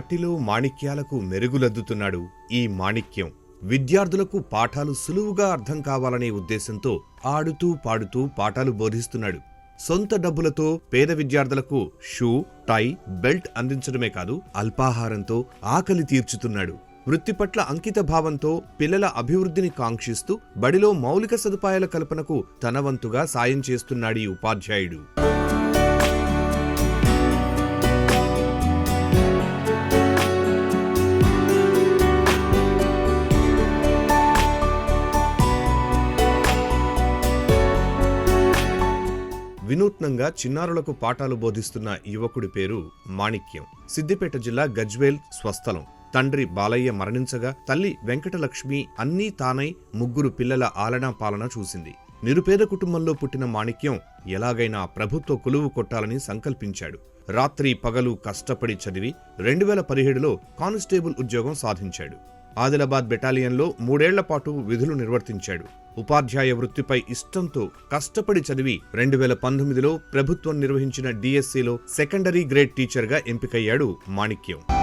మట్టిలో మాణిక్యాలకు మెరుగులద్దుతున్నాడు ఈ మాణిక్యం. విద్యార్థులకు పాఠాలు సులువుగా అర్థం కావాలనే ఉద్దేశంతో ఆడుతూ పాడుతూ పాఠాలు బోధిస్తున్నాడు. సొంత డబ్బులతో పేద విద్యార్థులకు షూ టై బెల్ట్ అందించడమే కాదు అల్పాహారంతో ఆకలి తీర్చుతున్నాడు. వృత్తి పట్ల అంకిత భావంతో పిల్లల అభివృద్ధిని కాంక్షిస్తూ బడిలో మౌలిక సదుపాయాల కల్పనకు తన వంతుగా సాయం చేస్తున్నాడు ఉపాధ్యాయుడు. వినూత్నంగా చిన్నారులకు పాఠాలు బోధిస్తున్న యువకుడి పేరు మాణిక్యం. సిద్దిపేట జిల్లా గజ్వేల్ స్వస్థలం. తండ్రి బాలయ్య మరణించగా తల్లి వెంకటలక్ష్మి అన్నీ తానై ముగ్గురు పిల్లల ఆలనా పాలన చూసింది. నిరుపేద కుటుంబంలో పుట్టిన మాణిక్యం ఎలాగైనా ప్రభుత్వ కొలువు కొట్టాలని సంకల్పించాడు. రాత్రి పగలు కష్టపడి చదివి రెండు వేల పదిహేడులో కానిస్టేబుల్ ఉద్యోగం సాధించాడు. ఆదిలాబాద్ బెటాలియన్లో మూడేళ్ళ పాటు విధులు నిర్వర్తించాడు. ఉపాధ్యాయ వృత్తిపై ఇష్టంతో కష్టపడి చదివి రెండు వేల పంతొమ్మిదిలో ప్రభుత్వం నిర్వహించిన డిఎస్సిలో సెకండరీ గ్రేడ్ టీచర్గా ఎంపికయ్యాడు మాణిక్యం.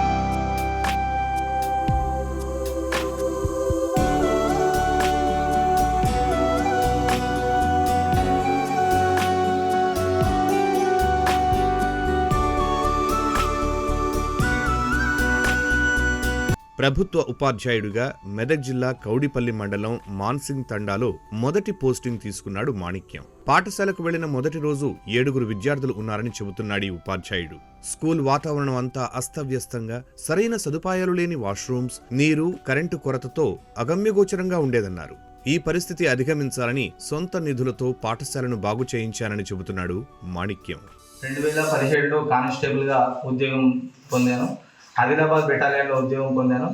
ప్రభుత్వ ఉపాధ్యాయుడిగా మెదక్ జిల్లా కౌడిపల్లి మండలం మాన్సింగ్ తండాలో మొదటి పోస్టింగ్ తీసుకున్నాడు మాణిక్యం. పాఠశాలకు వెళ్ళిన మొదటి రోజు ఏడుగురు విద్యార్థులు ఉన్నారని చెబుతున్నాడు ఈ ఉపాధ్యాయుడు. స్కూల్ వాతావరణం అంతా అస్తవ్యస్తంగా సరైన సదుపాయాలు లేని వాష్రూమ్స్ నీరు కరెంటు కొరతతో అగమ్యగోచరంగా ఉండేదన్నారు. ఈ పరిస్థితి అధిగమించాలని సొంత నిధులతో పాఠశాలను బాగు చేయించానని చెబుతున్నాడు మాణిక్యం. రెండు వేల పదిహేడులో కానిస్టేబుల్గా ఉద్యోగం పొందాను. ఆదిలాబాద్ బెటాలియన్లో ఉద్యోగం పొందాను.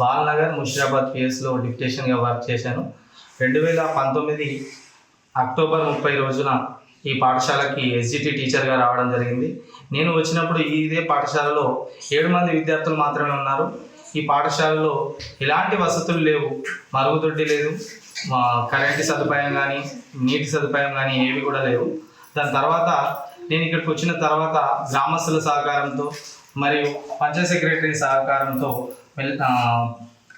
బాల్నగర్ ముషిరాబాద్ పిఎస్లో డిప్యుటేషన్గా వర్క్ చేశాను. రెండు వేల పంతొమ్మిది అక్టోబర్ ముప్పై రోజున ఈ పాఠశాలకి ఎస్జిటి టీచర్గా రావడం జరిగింది. నేను వచ్చినప్పుడు ఇదే పాఠశాలలో ఏడు మంది విద్యార్థులు మాత్రమే ఉన్నారు. ఈ పాఠశాలలో ఎలాంటి వసతులు లేవు మరుగుదొడ్డి లేదు మా కరెంటు సదుపాయం కానీ నీటి సదుపాయం కానీ ఏవి కూడా లేవు. దాని తర్వాత నేను ఇక్కడికి వచ్చిన తర్వాత గ్రామస్తుల సహకారంతో మరియు పంచాయత్ సెక్రటరీ సహకారంతో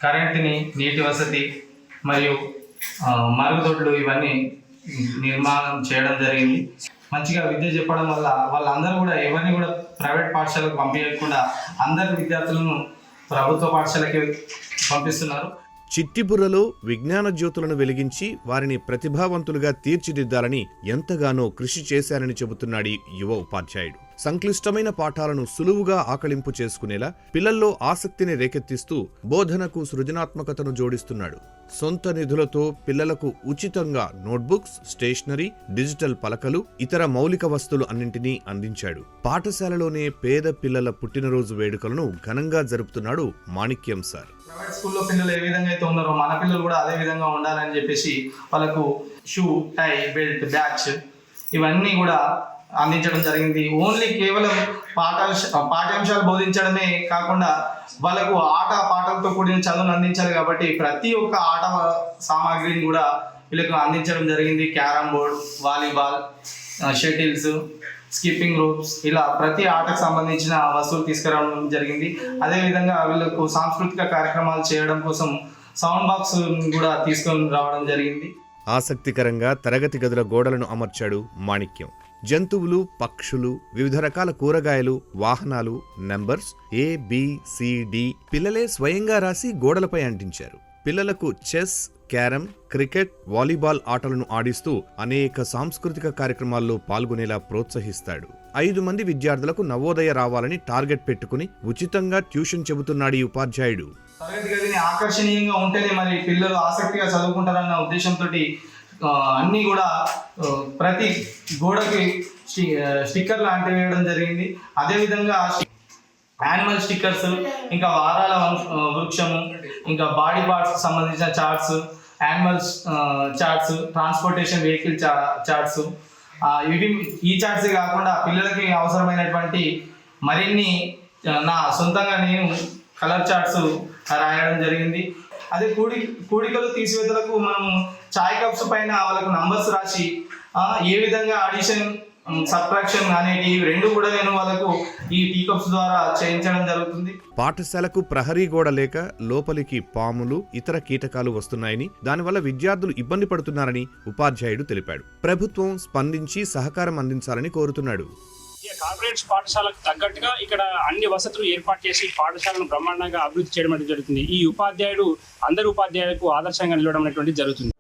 కరెంటుని నీటి వసతి మరియు మరుగుదొడ్లు ఇవన్నీ నిర్మాణం చేయడం జరిగింది. మంచిగా విద్య చెప్పడం వల్ల వాళ్ళందరూ కూడా ఎవరిని కూడా ప్రైవేట్ పాఠశాలకు పంపించకుండా అందరి విద్యార్థులను ప్రభుత్వ పాఠశాలకి పంపిస్తున్నారు. చిట్టిబుర్రలో విజ్ఞాన జ్యోతులను వెలిగించి వారిని ప్రతిభావంతులుగా తీర్చిదిద్దాలని ఎంతగానో కృషి చేశారని చెబుతున్నాడు యువ ఉపాధ్యాయుడు. సంక్లిష్టమైన పాఠాలను సులువుగా ఆకలింపు చేసుకునేలా పిల్లల్లో ఆసక్తిని రేకెత్తిస్తూ బోధనకు సృజనాత్మకతను జోడిస్తున్నాడు. సొంత నిధులతో పిల్లలకు ఉచితంగా నోట్బుక్స్ స్టేషనరీ డిజిటల్ పలకలు ఇతర మౌలిక వస్తువులు అన్నింటినీ అందించాడు. పాఠశాలలోనే పేద పిల్లల పుట్టినరోజు వేడుకలను ఘనంగా జరుపుతున్నాడు మాణిక్యం సార్. ప్రైవేట్ స్కూల్లో పిల్లలు ఏ విధంగా అయితే ఉన్నారో మన పిల్లలు కూడా అదే విధంగా ఉండాలని చెప్పేసి వాళ్ళకు షూ టై బెల్ట్ బ్యాచ్ ఇవన్నీ కూడా అందించడం జరిగింది. ఓన్లీ కేవలం పాఠాంశ పాఠ్యాంశాలు బోధించడమే కాకుండా వాళ్ళకు ఆట పాటలతో కూడిన చదువును అందించాలి కాబట్టి ప్రతి ఒక్క ఆట సామాగ్రిని కూడా వీళ్ళకు అందించడం జరిగింది. Carrom board volleyball shuttles skipping ropes ఇలా ప్రతి ఆటకు సంబంధించిన వస్తువులు తీసుకురావడం జరిగింది. అదేవిధంగా వీళ్ళకు సాంస్కృతిక కార్యక్రమాలు చేయడం కోసం సౌండ్ బాక్స్ కూడా తీసుకొని రావడం జరిగింది. ఆసక్తికరంగా తరగతి గదుల గోడలను అమర్చాడు మాణిక్యం. జంతువులు పక్షులు వివిధ రకాల కూరగాయలు వాహనాలు నంబర్స్ ఏ బి, పిల్లలే స్వయంగా రాసి గోడలపై అంటించారు. పిల్లలకు చెస్ క్యారమ్ క్రికెట్ వాలీబాల్ ఆటలను ఆడిస్తూ అనేక సాంస్కృతిక కార్యక్రమాల్లో పాల్గొనేలా ప్రోత్సహిస్తాడు. ఐదు మంది విద్యార్థులకు నవోదయ రావాలని టార్గెట్ పెట్టుకుని ఉచితంగా ట్యూషన్ చెబుతున్నాడు ఈ ఉపాధ్యాయుడు. తరగతి గదిని ఆకర్షణీయంగా ఉంటేనే మరి పిల్లలు ఆసక్తిగా చదువుకుంటారన్న ఉద్దేశంతో అన్నీ కూడా ప్రతి గోడకి స్టి- లాంటివి వేయడం జరిగింది. అదేవిధంగా యానిమల్ స్టిక్కర్స్ ఇంకా వారాల వృక్షము ఇంకా బాడీ పార్ట్స్ సంబంధించిన charts animals charts transportation vehicle చా చార్ట్స్ ఇవి ఈ చార్ట్సే కాకుండా పిల్లలకి అవసరమైనటువంటి మరిన్ని నా సొంతంగా నేను కలర్ చార్ట్స్ రాయడం జరిగింది. అదే కూడి కూడికలు తీసివేతలకు మనము చాయ్ కప్స్ పైన వాళ్ళకు నంబర్స్ రాసి ఆ, ఏ విధంగా ఆడిషన్ సబ్ట్రాక్షన్ అనేది రెండు కూడా నేను వాళ్ళకు ఈ టీ కప్స్ ద్వారా చేయించడం జరుగుతుంది. పాఠశాలకు ప్రహరీ గోడ లేక లోపలికి పాములు ఇతర కీటకాలు వస్తున్నాయని దానివల్ల విద్యార్థులు ఇబ్బంది పడుతున్నారని ఉపాధ్యాయుడు తెలిపాడు. ప్రభుత్వం స్పందించి సహకారం అందించాలని కోరుతున్నాడు. కార్పొరేట్ పాఠశాలకు తగ్గట్టుగా ఇక్కడ అన్ని వసతులు ఏర్పాటు చేసి పాఠశాలను బ్రహ్మాండంగా అభివృద్ధి చేయడం జరుగుతుంది. ఈ ఉపాధ్యాయుడు అందరు ఉపాధ్యాయులకు ఆదర్శంగా నిలవడం అనేటువంటిది జరుగుతుంది.